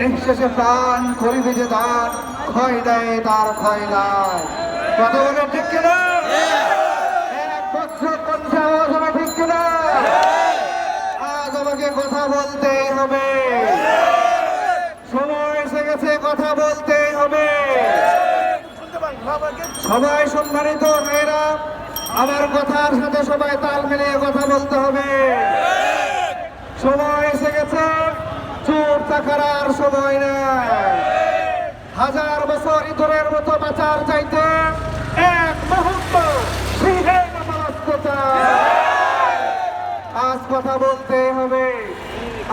নিঃশেষে প্রাণ করিবে যে দান ক্ষয় দেয় তার ক্ষয় নাই কথা বলে ঠিক কিনা? এক বছর আওয়াজ হবে ঠিক কিনা? আজ আমাকে কথা বলতেই হবে। সময় এসে গেছে, কথা বলতেই হবে। সবাই সম্মানিত মেয়েরা, আমার কথার সাথে সবাই তাল মিলিয়ে কথা বলতে হবে সময় এসে গেছে থাকার আর সময় নাই। হাজার বছর ইঁদুরের মতো বাঁচার চাইতে এক মুহূর্ত। আজ কথা বলতে হবে,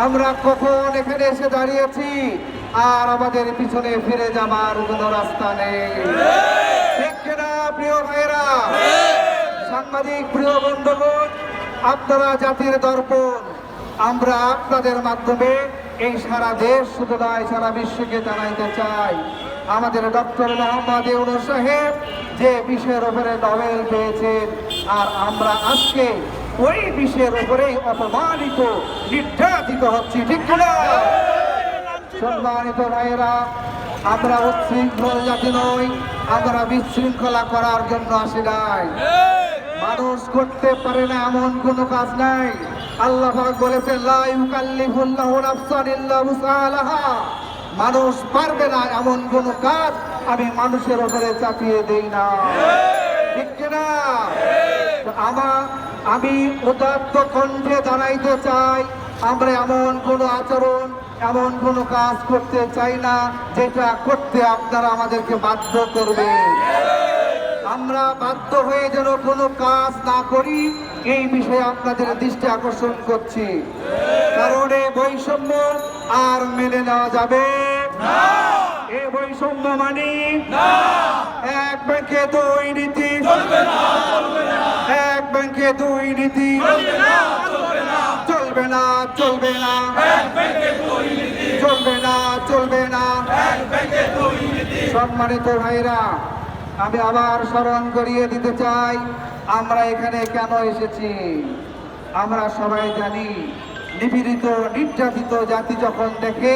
আমরা কখন এখানে এসে দাঁড়িয়েছি আর আমাদের পিছনে ফিরে যাবার কোনো রাস্তা নেই। প্রিয় ভাইরা সাংবাদিক, প্রিয় বন্ধুগণ, আপনারা জাতির দর্পণ, আমরা আপনাদের মাধ্যমে এই সারা দেশ শুধু নয় সারা বিশ্বকে জানাইতে চাই। আমাদের ডক্টর মোহাম্মদ ইউনুস সাহেব যে বিষয়ের উপরে নোবেল পেয়েছেন আর আমরা আজকে ওই বিষয়ের উপরেই অপমানিত নির্যাতিত হচ্ছি ঠিক কিনা সম্মানিত ভাইয়েরা আমরা উচ্ছৃঙ্খল জাতি নই আমরা বিশৃঙ্খলা করার জন্য আসি নাই। মানুষ করতে পারে না এমন কোনো কাজ নাই। আল্লাহ বলেছেন মানুষ পারবে না এমন কোনো কাজ আমি মানুষের উপরে চাপিয়ে দেই না। ঠিক তো আমার আমি উদাত্ত কণ্ঠে জানাইতে চাই, আমরা এমন কোনো আচরণ, এমন কোনো কাজ করতে চাই না, যেটা করতে আপনারা আমাদেরকে বাধ্য করবে আমরা বাধ্য হয়ে যেন কোনো কাজ না করি এই বিষয়ে আপনাদের দৃষ্টি আকর্ষণ করছি। কারণ এই বৈষম্য আর মেনে নেওয়া যাবে এই বৈষম্য মানে এক ব্যাংকে দুই নীতি এক ব্যাংকে দুই নীতি চলবে না চলবে না। চলবে না চলবে না। সম্মানিত ভাইরা আমি আবার স্মরণ করিয়ে দিতে চাই, আমরা এখানে কেন এসেছি? আমরা সবাই জানি, নিপীড়িত, নির্যাতিত জাতি যখন দেখে